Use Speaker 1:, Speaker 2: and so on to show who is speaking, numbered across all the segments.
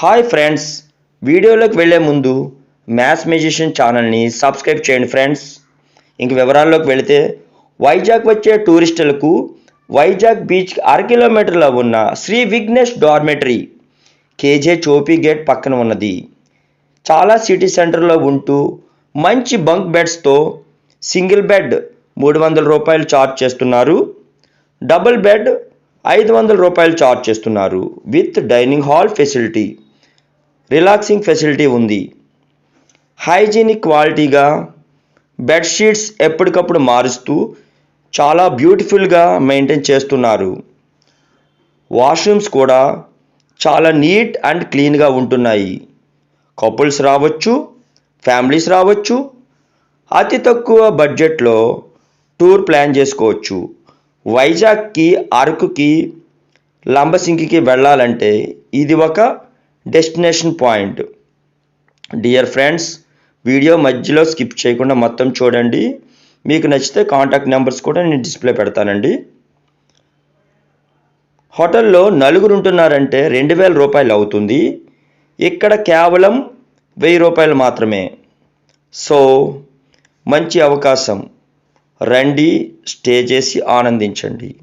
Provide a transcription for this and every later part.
Speaker 1: Hi friends. వీడియోలోకి వెళ్ళే ముందు మ్యాథ్స్ మ్యూజిషియన్ ఛానల్ని సబ్స్క్రైబ్ చేయండి ఫ్రెండ్స్. ఇంక వివరాల్లోకి వెళితే వైజాగ్ వచ్చే టూరిస్టులకు వైజాగ్ బీచ్ అర కిలోమీటర్లో ఉన్న శ్రీ విఘ్నేష్ డార్మెటరీ కేజే చోపీ గేట్ పక్కన ఉన్నది. చాలా సిటీ సెంటర్లో ఉంటూ మంచి బంక్ బెడ్స్తో సింగిల్ బెడ్ మూడు వందల రూపాయలు ఛార్జ్ చేస్తున్నారు. డబుల్ బెడ్ ఐదు వందల రూపాయలు ఛార్జ్ చేస్తున్నారు. With dining hall facility. Relaxing facility ఉంది. హైజీనిక్ క్వాలిటీగా బెడ్షీట్స్ ఎప్పటికప్పుడు మారుస్తూ చాలా బ్యూటిఫుల్గా మెయింటైన్ చేస్తున్నారు. వాష్రూమ్స్ కూడా చాలా నీట్ అండ్ క్లీన్గా ఉంటున్నాయి. కపుల్స్ రావచ్చు ఫ్యామిలీస్ రావచ్చు అతి తక్కువ బడ్జెట్లో టూర్ ప్లాన్ చేసుకోవచ్చు. వైజాగ్కి అరకుకి లంబసింగికి వెళ్ళాలంటే ఇది ఒక destination point dear friends video మధ్యలో స్కిప్ చేయకుండా మొత్తం చూడండి. మీకు నచ్చితే కాంటాక్ట్ నెంబర్స్ కూడా నేను డిస్ప్లే పెడతానండి. హోటల్లో నలుగురు ఉంటున్నారంటే రెండు వేల రూపాయలు అవుతుంది. ఇక్కడ కేవలం వెయ్యి రూపాయలు మాత్రమే. సో మంచి అవకాశం. రండి స్టే చేసి ఆనందించండి.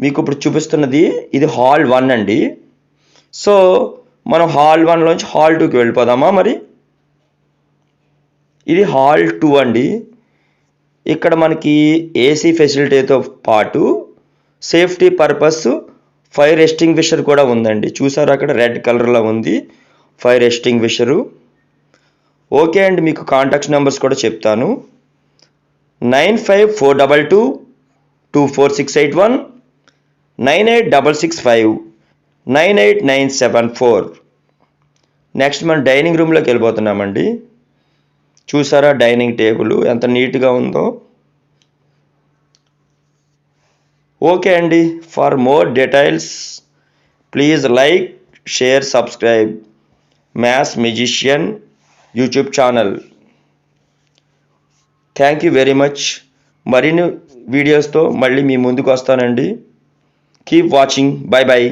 Speaker 1: మీకు ఇప్పుడు చూపిస్తున్నది ఇది హాల్ వన్ అండి. సో మనం హాల్ వన్లోంచి హాల్ టూకి వెళ్ళిపోదామా మరి? ఇది హాల్ టూ అండి. ఇక్కడ మనకి ఏసీ ఫెసిలిటీతో పాటు సేఫ్టీ పర్పస్ ఫైర్ ఎస్టింగ్విషర్ కూడా ఉందండి. చూసారు అక్కడ రెడ్ కలర్లో ఉంది ఫైర్ ఎస్టింగ్విషరు ఓకే అండి మీకు కాంటాక్ట్ నెంబర్స్ కూడా చెప్తాను. Nine five four double two two four six eight one nine eight double six five. Nine eight nine seven four. Next మనం డైనింగ్ రూమ్లోకి వెళ్ళిపోతున్నామండి. చూసారా డైనింగ్ టేబుల్ ఎంత నీట్గా ఉందో? ఓకే అండి for more details please like share subscribe maths musician YouTube channel thank you very much మరిన్ని వీడియోస్తో మళ్ళీ మీ ముందుకు వస్తానండి. Keep watching bye bye